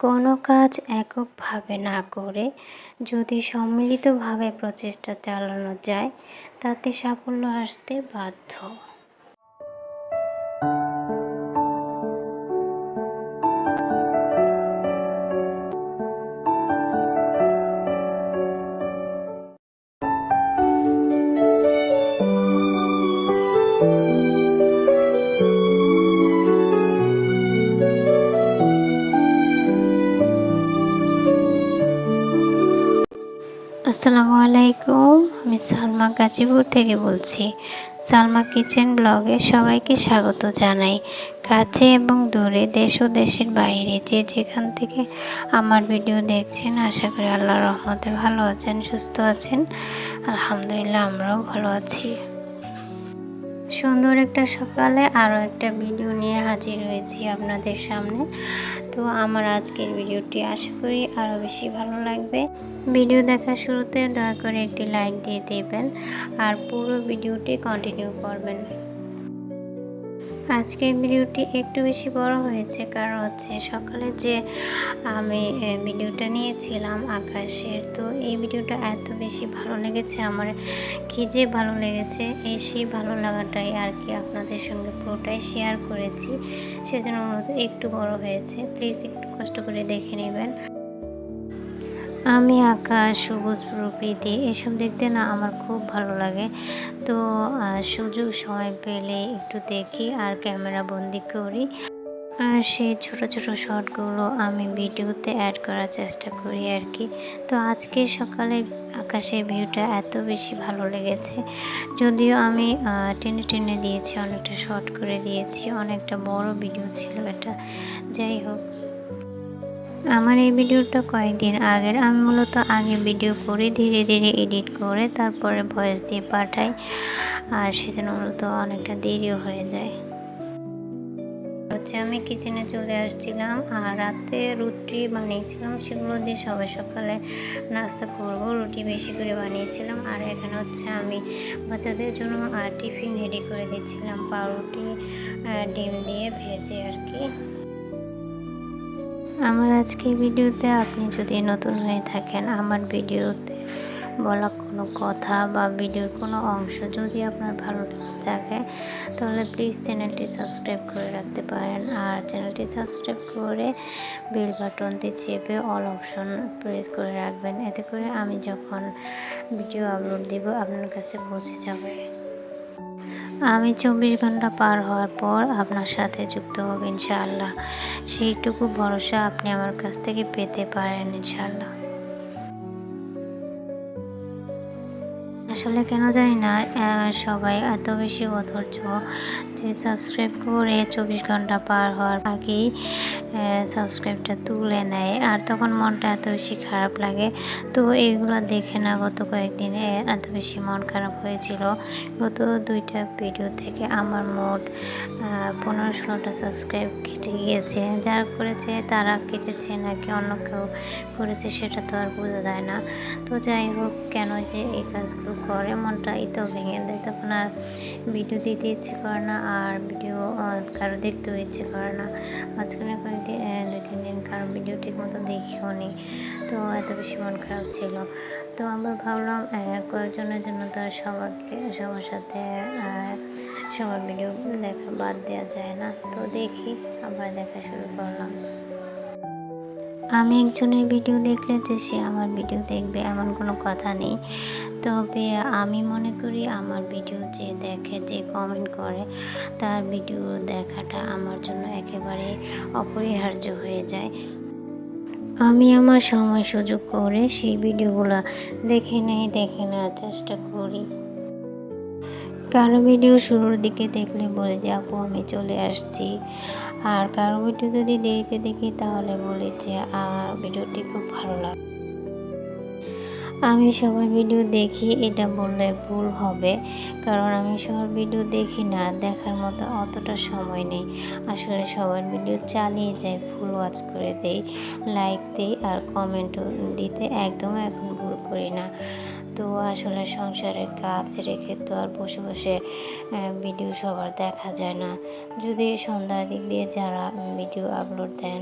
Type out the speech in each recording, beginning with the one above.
কোনো কাজ এককভাবে না করে যদি সম্মিলিতভাবে প্রচেষ্টা চালানো যায় তাতে সাফল্য আসতে বাধ্য। আসসালামু আলাইকুম, আমি সালমা গাজীপুর থেকে বলছি। সালমা কিচেন ব্লগে সবাইকে স্বাগত জানাই। কাছে এবং দূরে দেশ ও দেশের বাইরে যে যেখান থেকে আমার ভিডিও দেখছেন, আশা করি আল্লাহ রহমতে ভালো আছেন, সুস্থ আছেন। আলহামদুলিল্লাহ, আমরাও ভালো আছি। সুন্দর একটা সকালে আরও একটা ভিডিও নিয়ে হাজির হয়েছি আপনাদের সামনে। তো আমার আজকের ভিডিওটি আশা করি আরও বেশি ভালো লাগবে। ভিডিও দেখা শুরুতে দয়া করে একটি লাইক দিয়ে দেবেন আর পুরো ভিডিওটি কন্টিনিউ করবেন। আজকের ভিডিওটি একটু বেশি বড় হয়েছে কারণ হচ্ছে সকালে যে আমি ভিডিওটা নিয়েছিলাম আকাশের, তো এই ভিডিওটা এত বেশি ভালো লেগেছে, আমার কি যে ভালো লেগেছে, এই সেই ভালো লাগাটাই আর কি আপনাদের সঙ্গে পুরোটাই শেয়ার করেছি। সেজন্য অনুরোধ একটু বড় হয়েছে প্লিজ একটু কষ্ট করে দেখে নেবেন। আমি আকাশ, সবুজ প্রকৃতি এসব দেখতে না আমার খুব ভালো লাগে। তো সুযোগ সময় পেলে একটু দেখি আর ক্যামেরা বন্দি করি। আর সেই ছোট ছোট শর্টগুলো আমি ভিডিওতে অ্যাড করার চেষ্টা করি আর কি। তো আজকে সকালে আকাশের ভিউটা এত বেশি ভালো লেগেছে। যদিও আমি টেনে টেনে দিয়েছি, অনেকটা শর্ট করে দিয়েছি, অনেকটা বড় ভিডিও ছিল এটা। যাই হোক। আমার এই ভিডিওটা কয়েকদিন আগের। আমি মূলত আগে ভিডিও করে, ধীরে ধীরে এডিট করে তারপরে ভয়েস দিয়ে পাঠাই। আর সেজন্য মূলত অনেকটা দেরিও হয়ে যায়। হচ্ছে আমি কিচেনে চলে আসছিলাম আর রাতে রুটি বানিয়েছিলাম। সেগুলো দিয়ে সবাই সকালে নাস্তা করব। রুটি বেশি করে বানিয়েছিলাম। আর এখানে হচ্ছে আমি বাচ্চাদের জন্য টিফিন রেডি করে দিচ্ছিলাম। পাউরুটি ডিম দিয়ে ভেজে আর কি। আমার আজকে ভিডিওতে আপনি যদি নতুন হয়ে থাকেন, আমার ভিডিওতে বলা কোনো কথা বা ভিডিওর কোনো অংশ যদি আপনার ভালো লেগে থাকে, তাহলে প্লিজ চ্যানেলটি সাবস্ক্রাইব করে রাখতে পারেন। আর চ্যানেলটি সাবস্ক্রাইব করে বেল বাটনটি চেপে অল অপশন প্রেস করে রাখবেন। এতে করে আমি যখন ভিডিও আপলোড দিব, আপনার কাছে পৌঁছে যাবে। আমি চব্বিশ ঘণ্টা পার হওয়ার পর আপনার সাথে যুক্ত হব ইনশাআল্লাহ। সেইটুকু ভরসা আপনি আমার কাছ থেকে পেতে পারেন ইনশাআল্লাহ। আসলে কেন জানি না সবাই এত বেশি অধৈর্য যে সাবস্ক্রাইব করে চব্বিশ ঘণ্টা পার হওয়ার আগেই সাবস্ক্রাইবটা তুলে নেয়। আর তখন মনটা এত বেশি খারাপ লাগে। তো এইগুলো দেখে না গত কয়েকদিনে এত বেশি মন খারাপ হয়েছিল। গত দুইটা ভিডিও থেকে আমার মোট পনেরো ষোলোটা সাবস্ক্রাইব কেটে গিয়েছে। যারা করেছে তারা কেটেছে নাকি অন্য কেউ করেছে সেটা তো আর বোঝা যায় না। তো যাই হোক, কেন যে এই কাজগুলো করে মনটা তো ভেঙে দেয় তখন আর ভিডিও দিতে ইচ্ছে করে না, আর ভিডিও কারও দেখতেও ইচ্ছে করে না। মাঝখানে কয়েকদিন দুই তিন দিন কারও ভিডিও ঠিক মতো দেখিও নি তো এত বেশি মন খারাপ ছিল। তো আমরা ভাবলাম কয়েকজনের জন্য তো আর সবারকে, সবার সাথে সবার ভিডিও দেখা বাদ দেওয়া যায় না। তো দেখি, আবার দেখা শুরু করলাম। আমি একজনের ভিডিও দেখলে যে সে আমার ভিডিও দেখবে, এমন কোনো কথা নেই। তবে আমি মনে করি আমার ভিডিও যে দেখে, যে কমেন্ট করে, তার ভিডিও দেখাটা আমার জন্য একেবারে অপরিহার্য হয়ে যায়। আমি আমার সময় সুযোগ করে সেই ভিডিওগুলো দেখে নেই, দেখে নেওয়ার চেষ্টা করি। কারও ভিডিও শুরুর দিকে দেখলে বলে যে, আপু, আমি চলে আসছি। আর কারও ভিডিও যদি দেরিতে দেখি, তাহলে বলে যে ভিডিওটি খুব ভালো লাগে আমি সবার ভিডিও দেখি, এটা বললে ভুল হবে। কারণ আমি সবার ভিডিও দেখি না, দেখার মতো অতটা সময় নেই। আসলে সবার ভিডিও চালিয়ে যাই, ফুল ওয়াচ করে দেই, লাইক দিই আর কমেন্টও দিতে একদম এখন করি না। তো আসলে সংসারের কাজ রেখে তো আর বসে বসে ভিডিও সবার দেখা যায় না। যদি সন্ধ্যার দিক দিয়ে যারা ভিডিও আপলোড দেন,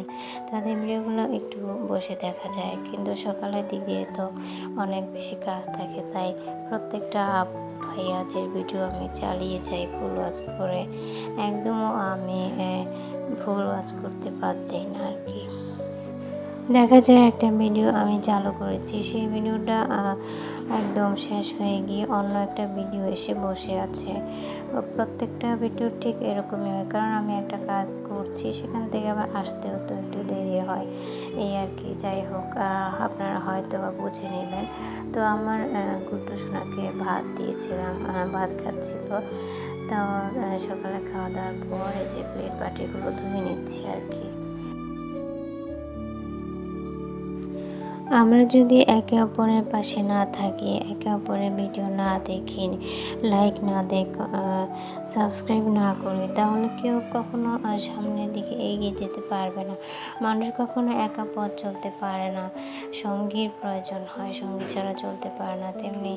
তাদের ভিডিওগুলো একটু বসে দেখা যায়। কিন্তু সকালের দিক দিয়ে তো অনেক বেশি কাজ থাকে, তাই প্রত্যেকটা আপ ভাইয়াদের ভিডিও আমি চালিয়ে যাই ফুল ওয়াচ করে। একদমও আমি ফুল ওয়াচ করতে বাদ না আর কি। দেখা যায় একটা ভিডিও আমি চালু করেছি। সেই ভিডিওটা একদম শেষ হয়ে গিয়ে অন্য একটা ভিডিও এসে বসে আছে। প্রত্যেকটা ভিডিও ঠিক এরকমই হয়। কারণ আমি একটা কাজ করছি, সেখান থেকে আবার আসতেও তো একটু দেরি হয়। এই আর কি, যাই হোক আপনারা হয়তো বা বুঝে নেবেন। তো আমার গুড্ডু সোনাকে ভাত দিয়েছিলাম ভাত খাচ্ছিল। তো সকালে খাওয়া দাওয়ার পর যে প্লেট বাটিগুলো ধুয়ে নিচ্ছি আর কি। আমরা যদি একে অপরের পাশে না থাকি, একে অপরের ভিডিও না দেখি লাইক না দেখ সাবস্ক্রাইব না করি, তাহলে কেউ কখনো সামনের দিকে এগিয়ে যেতে পারবে না। মানুষ কখনো একা পথ চলতে পারে না। সঙ্গীর প্রয়োজন হয়, সঙ্গী ছাড়া চলতে পারে না। তেমনি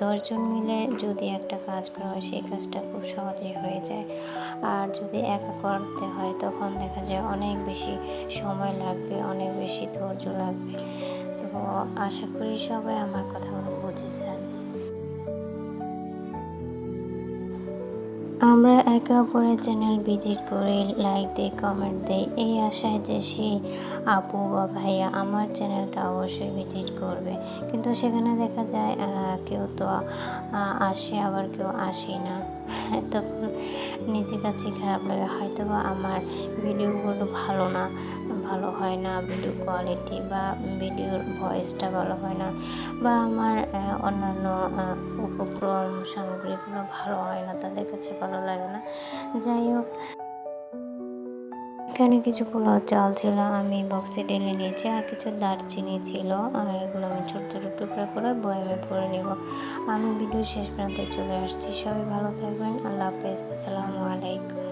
দশজন মিলে যদি একটা কাজ করা হয়, সেই কাজটা খুব সহজেই হয়ে যায়। আর যদি একা করতে হয়, তখন দেখা যায় অনেক বেশি সময় লাগবে, অনেক বেশি ধৈর্য লাগবে। আশা করি সবাই আমার কথাগুলো বুঝেছেন আমরা একে অপরের চ্যানেল ভিজিট করে লাইক দিই কমেন্ট দিই এই আশায় যে সেই আপু বা ভাইয়া আমার চ্যানেলটা অবশ্যই ভিজিট করবে। কিন্তু সেখানে দেখা যায় কেউ তো আসে, আবার কেউ আসে না। তখন নিজের কাছে খারাপ লাগে। হয়তো বা আমার ভিডিওগুলো ভালো না, ভালো হয় না ভিডিও কোয়ালিটি বা ভিডিওর ভয়েসটা ভালো হয় না বা আমার অন্যান্য উপক্রম সামগ্রীগুলো ভালো হয় না, তাদের কাছে ভালো লাগে না। যাই হোক। এখানে কিছু পোলাও চাল ছিল, আমি বক্সে ঢেলে নিয়েছি, আর কিছু দারচিনি ছিল, আর এগুলো আমি ছোট ছোট টুকরা করে বয়ামে পরে নেব। আমি ভিডিও শেষ প্রান্তে চলে আসছি। সবাই ভালো থাকবেন। আল্লাহ হাফেজ। আসসালামু আলাইকুম।